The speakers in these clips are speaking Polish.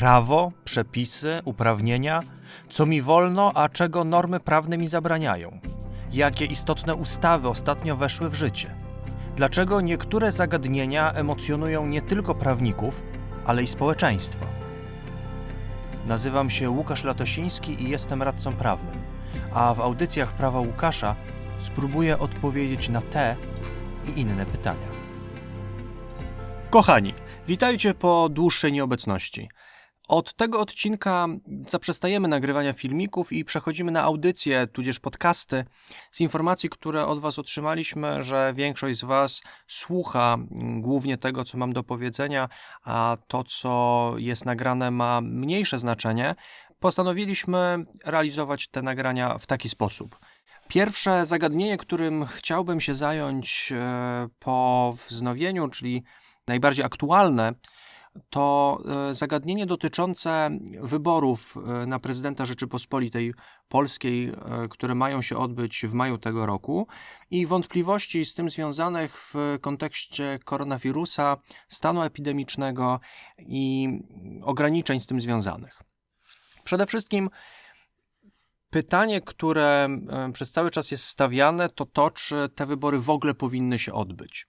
prawo, przepisy, uprawnienia, co mi wolno, a czego normy prawne mi zabraniają, jakie istotne ustawy ostatnio weszły w życie, dlaczego niektóre zagadnienia emocjonują nie tylko prawników, ale i społeczeństwo. Nazywam się Łukasz Latosiński i jestem radcą prawnym, a w audycjach Prawa Łukasza spróbuję odpowiedzieć na te i inne pytania. Kochani, witajcie po dłuższej nieobecności. Od tego odcinka zaprzestajemy nagrywania filmików i przechodzimy na audycje, tudzież podcasty. Z informacji, które od Was otrzymaliśmy, że większość z Was słucha głównie tego, co mam do powiedzenia, a to, co jest nagrane, ma mniejsze znaczenie, postanowiliśmy realizować te nagrania w taki sposób. Pierwsze zagadnienie, którym chciałbym się zająć e, po wznowieniu, czyli najbardziej aktualne, to e, zagadnienie dotyczące wyborów e, na prezydenta Rzeczypospolitej Polskiej, e, które mają się odbyć w maju tego roku i wątpliwości z tym związanych w kontekście koronawirusa, stanu epidemicznego i ograniczeń z tym związanych. Przede wszystkim pytanie, które przez cały czas jest stawiane, to to, czy te wybory w ogóle powinny się odbyć.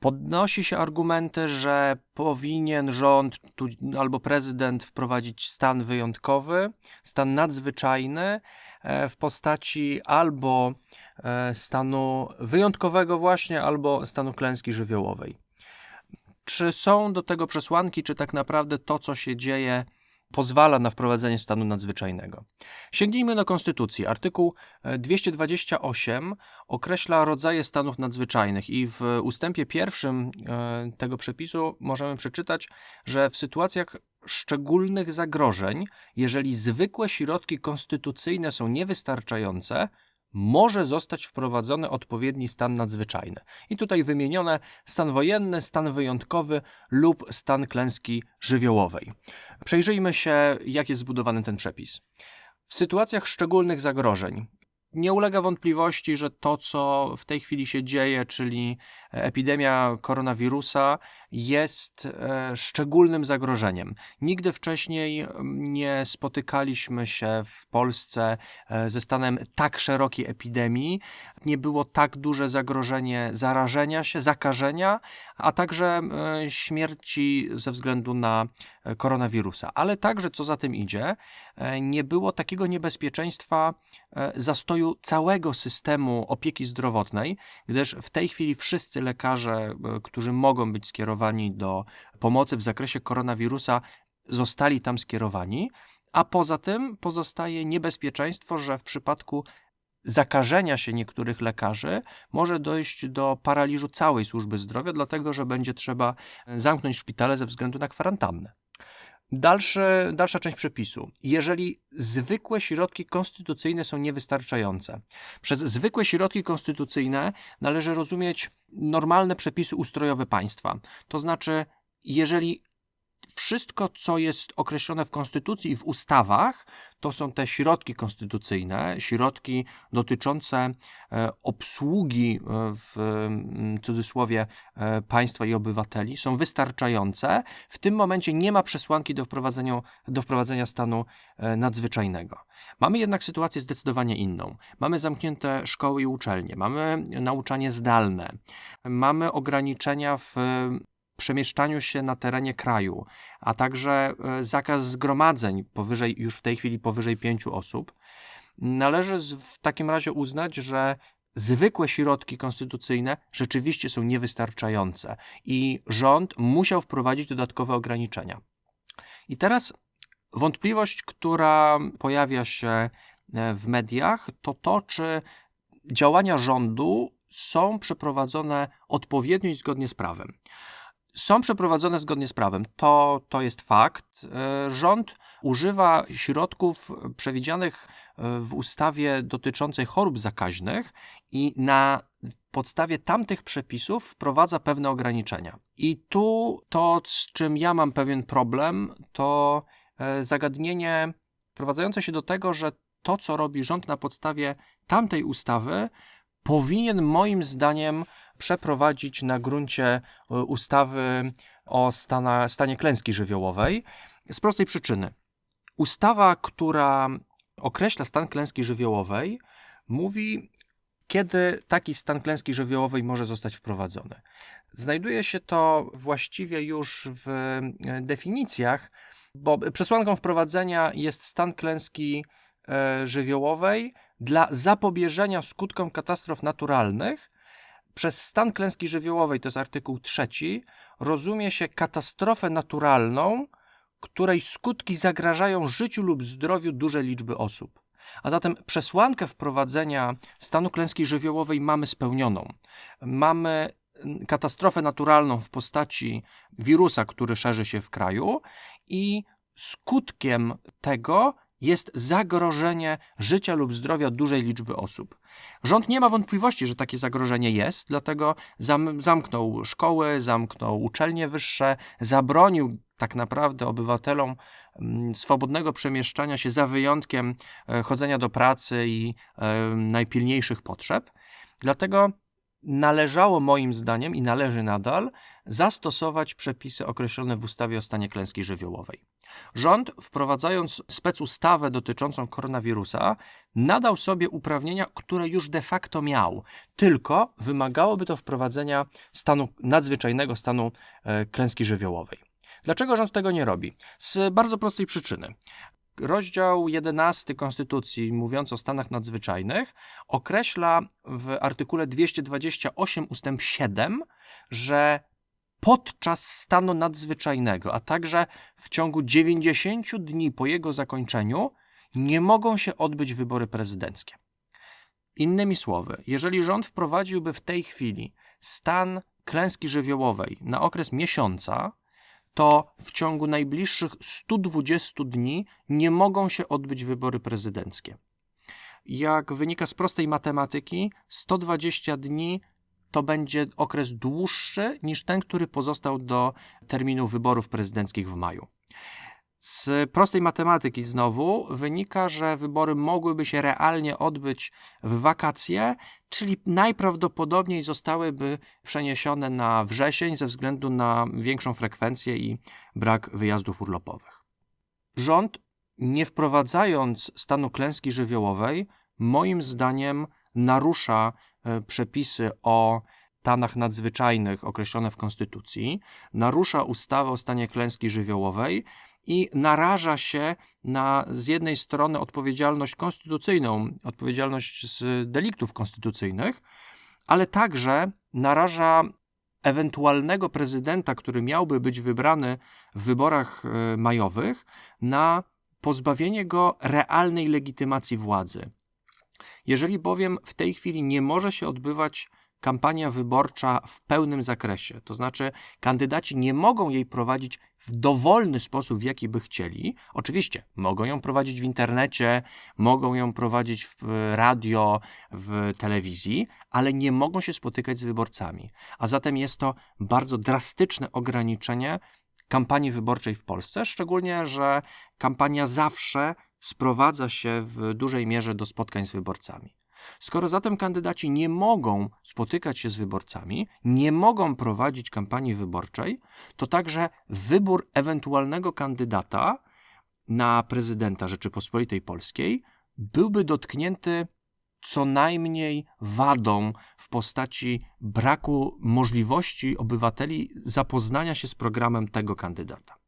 Podnosi się argumenty, że powinien rząd tu, albo prezydent wprowadzić stan wyjątkowy, stan nadzwyczajny e, w postaci albo e, stanu wyjątkowego, właśnie, albo stanu klęski żywiołowej. Czy są do tego przesłanki, czy tak naprawdę to, co się dzieje, pozwala na wprowadzenie stanu nadzwyczajnego. Sięgnijmy do Konstytucji. Artykuł 228 e, określa rodzaje stanów nadzwyczajnych i w ustępie pierwszym e, tego przepisu możemy przeczytać, że w sytuacjach szczególnych zagrożeń, jeżeli zwykłe środki konstytucyjne są niewystarczające, może zostać wprowadzony odpowiedni stan nadzwyczajny. I tutaj wymienione stan wojenny, stan wyjątkowy lub stan klęski żywiołowej. Przejrzyjmy się, jak jest zbudowany ten przepis. W sytuacjach szczególnych zagrożeń nie ulega wątpliwości, że to, co w tej chwili się dzieje, czyli epidemia koronawirusa, jest e, szczególnym zagrożeniem. Nigdy wcześniej nie spotykaliśmy się w Polsce e, ze stanem tak szerokiej epidemii. Nie było tak duże zagrożenie zarażenia się, zakażenia, a także e, śmierci ze względu na koronawirusa. Ale także, co za tym idzie, nie było takiego niebezpieczeństwa zastoju całego systemu opieki zdrowotnej, gdyż w tej chwili wszyscy lekarze, którzy mogą być skierowani do pomocy w zakresie koronawirusa, zostali tam skierowani, a poza tym pozostaje niebezpieczeństwo, że w przypadku zakażenia się niektórych lekarzy może dojść do paraliżu całej służby zdrowia, dlatego że będzie trzeba zamknąć szpitale ze względu na kwarantannę. Dalszy, dalsza część przepisu. Jeżeli zwykłe środki konstytucyjne są niewystarczające, przez zwykłe środki konstytucyjne należy rozumieć normalne przepisy ustrojowe państwa. To znaczy, jeżeli wszystko, co jest określone w Konstytucji i w ustawach, to są te środki konstytucyjne, środki dotyczące e, obsługi e, w cudzysłowie e, państwa i obywateli, są wystarczające. W tym momencie nie ma przesłanki do wprowadzenia, do wprowadzenia stanu nadzwyczajnego. Mamy jednak sytuację zdecydowanie inną. Mamy zamknięte szkoły i uczelnie, mamy nauczanie zdalne, mamy ograniczenia w przemieszczaniu się na terenie kraju, a także e, zakaz zgromadzeń powyżej, już w tej chwili powyżej pięciu osób, należy w takim razie uznać, że zwykłe środki konstytucyjne rzeczywiście są niewystarczające i rząd musiał wprowadzić dodatkowe ograniczenia. I teraz wątpliwość, która pojawia się e, w mediach, to to, czy działania rządu są przeprowadzone odpowiednio i zgodnie z prawem są przeprowadzone zgodnie z prawem. To, to jest fakt. E, rząd używa środków przewidzianych e, w ustawie dotyczącej chorób zakaźnych i na podstawie tamtych przepisów wprowadza pewne ograniczenia. I tu to, z czym ja mam pewien problem, to e, zagadnienie prowadzące się do tego, że to, co robi rząd na podstawie tamtej ustawy, powinien moim zdaniem przeprowadzić na gruncie e, ustawy o stana, stanie klęski żywiołowej z prostej przyczyny. Ustawa, która określa stan klęski żywiołowej, mówi, kiedy taki stan klęski żywiołowej może zostać wprowadzony. Znajduje się to właściwie już w e, definicjach, bo przesłanką wprowadzenia jest stan klęski e, żywiołowej dla zapobieżenia skutkom katastrof naturalnych. Przez stan klęski żywiołowej, to jest artykuł trzeci, rozumie się katastrofę naturalną, której skutki zagrażają życiu lub zdrowiu dużej liczby osób. A zatem przesłankę wprowadzenia stanu klęski żywiołowej mamy spełnioną. Mamy katastrofę naturalną w postaci wirusa, który szerzy się w kraju, i skutkiem tego jest zagrożenie życia lub zdrowia dużej liczby osób. Rząd nie ma wątpliwości, że takie zagrożenie jest, dlatego zam zamknął szkoły, zamknął uczelnie wyższe, zabronił tak naprawdę obywatelom mm, swobodnego przemieszczania się za wyjątkiem e, chodzenia do pracy i e, najpilniejszych potrzeb. Dlatego należało moim zdaniem i należy nadal zastosować przepisy określone w ustawie o stanie klęski żywiołowej. Rząd, wprowadzając specustawę dotyczącą koronawirusa, nadał sobie uprawnienia, które już de facto miał, tylko wymagałoby to wprowadzenia stanu nadzwyczajnego, stanu e, klęski żywiołowej. Dlaczego rząd tego nie robi? Z bardzo prostej przyczyny. Rozdział 11 Konstytucji, mówiąc o stanach nadzwyczajnych, określa w artykule 228 ustęp 7, że podczas stanu nadzwyczajnego, a także w ciągu 90 dni po jego zakończeniu nie mogą się odbyć wybory prezydenckie. Innymi słowy, jeżeli rząd wprowadziłby w tej chwili stan klęski żywiołowej na okres miesiąca, to w ciągu najbliższych 120 dni nie mogą się odbyć wybory prezydenckie. Jak wynika z prostej matematyki, 120 dni to będzie okres dłuższy niż ten, który pozostał do terminu wyborów prezydenckich w maju. Z prostej matematyki znowu wynika, że wybory mogłyby się realnie odbyć w wakacje, czyli najprawdopodobniej zostałyby przeniesione na wrzesień ze względu na większą frekwencję i brak wyjazdów urlopowych. Rząd, nie wprowadzając stanu klęski żywiołowej, moim zdaniem narusza e, przepisy o stanach nadzwyczajnych określone w Konstytucji, narusza ustawę o stanie klęski żywiołowej i naraża się na z jednej strony odpowiedzialność konstytucyjną, odpowiedzialność z deliktów konstytucyjnych, ale także naraża ewentualnego prezydenta, który miałby być wybrany w wyborach e, majowych, na pozbawienie go realnej legitymacji władzy. Jeżeli bowiem w tej chwili nie może się odbywać kampania wyborcza w pełnym zakresie. To znaczy, kandydaci nie mogą jej prowadzić w dowolny sposób, w jaki by chcieli. Oczywiście, mogą ją prowadzić w internecie, mogą ją prowadzić w radio, w telewizji, ale nie mogą się spotykać z wyborcami. A zatem jest to bardzo drastyczne ograniczenie kampanii wyborczej w Polsce, szczególnie, że kampania zawsze sprowadza się w dużej mierze do spotkań z wyborcami. Skoro zatem kandydaci nie mogą spotykać się z wyborcami, nie mogą prowadzić kampanii wyborczej, to także wybór ewentualnego kandydata na prezydenta Rzeczypospolitej Polskiej byłby dotknięty co najmniej wadą w postaci braku możliwości obywateli zapoznania się z programem tego kandydata.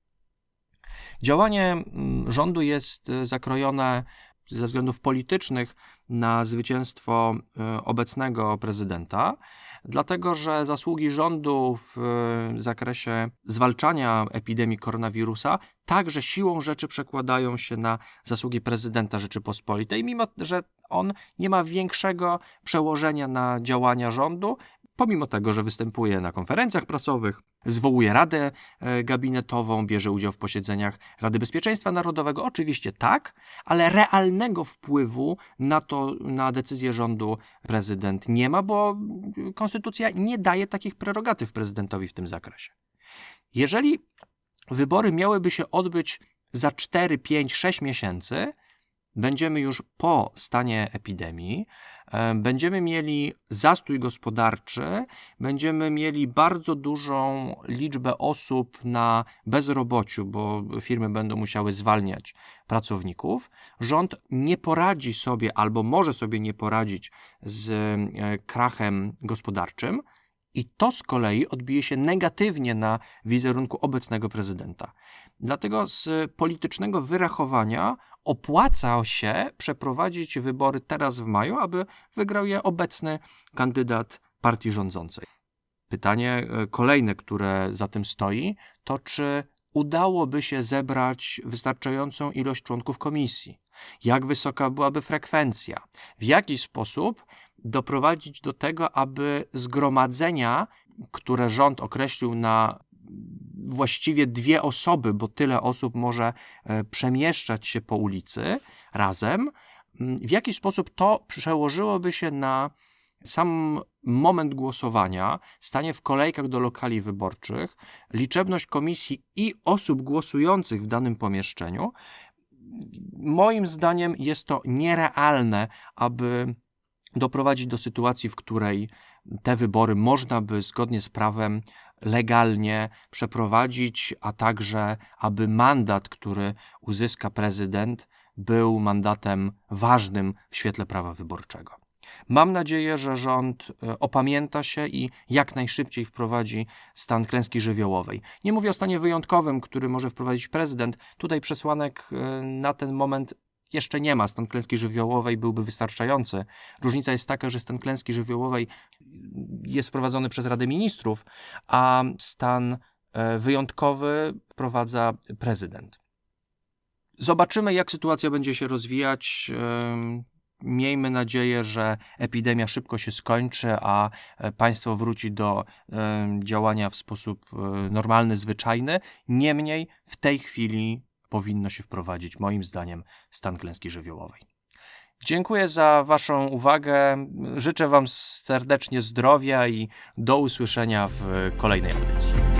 Działanie mm, rządu jest y, zakrojone ze względów politycznych na zwycięstwo e, obecnego prezydenta, dlatego że zasługi rządu w e, zakresie zwalczania epidemii koronawirusa także siłą rzeczy przekładają się na zasługi prezydenta Rzeczypospolitej, mimo że on nie ma większego przełożenia na działania rządu, pomimo tego, że występuje na konferencjach prasowych, zwołuje Radę e, Gabinetową, bierze udział w posiedzeniach Rady Bezpieczeństwa Narodowego, oczywiście tak, ale realnego wpływu na to, na decyzję rządu prezydent nie ma, bo konstytucja nie daje takich prerogatyw prezydentowi w tym zakresie. Jeżeli wybory miałyby się odbyć za 4, 5, 6 miesięcy, będziemy już po stanie epidemii, E, będziemy mieli zastój gospodarczy, będziemy mieli bardzo dużą liczbę osób na bezrobociu, bo firmy będą musiały zwalniać pracowników. Rząd nie poradzi sobie albo może sobie nie poradzić z e, krachem gospodarczym. I to z kolei odbije się negatywnie na wizerunku obecnego prezydenta. Dlatego z politycznego wyrachowania opłaca się przeprowadzić wybory teraz w maju, aby wygrał je obecny kandydat partii rządzącej. Pytanie e, kolejne, które za tym stoi, to czy udałoby się zebrać wystarczającą ilość członków komisji? Jak wysoka byłaby frekwencja? W jaki sposób doprowadzić do tego, aby zgromadzenia, które rząd określił na właściwie dwie osoby, bo tyle osób może e, przemieszczać się po ulicy razem, w jaki sposób to przełożyłoby się na sam moment głosowania, stanie w kolejkach do lokali wyborczych, liczebność komisji i osób głosujących w danym pomieszczeniu. Moim zdaniem jest to nierealne, aby doprowadzić do sytuacji, w której te wybory można by zgodnie z prawem legalnie przeprowadzić, a także aby mandat, który uzyska prezydent, był mandatem ważnym w świetle prawa wyborczego. Mam nadzieję, że rząd e, opamięta się i jak najszybciej wprowadzi stan klęski żywiołowej. Nie mówię o stanie wyjątkowym, który może wprowadzić prezydent. Tutaj przesłanek e, na ten moment jeszcze nie ma. Stan klęski żywiołowej byłby wystarczający. Różnica jest taka, że stan klęski żywiołowej jest wprowadzony przez Radę Ministrów, a stan e, wyjątkowy wprowadza prezydent. Zobaczymy, jak sytuacja będzie się rozwijać. Miejmy nadzieję, że epidemia szybko się skończy, a e, państwo wróci do działania w sposób e, normalny, zwyczajny. Niemniej w tej chwili powinno się wprowadzić, moim zdaniem, stan klęski żywiołowej. Dziękuję za Waszą uwagę. Życzę Wam serdecznie zdrowia i do usłyszenia w kolejnej audycji.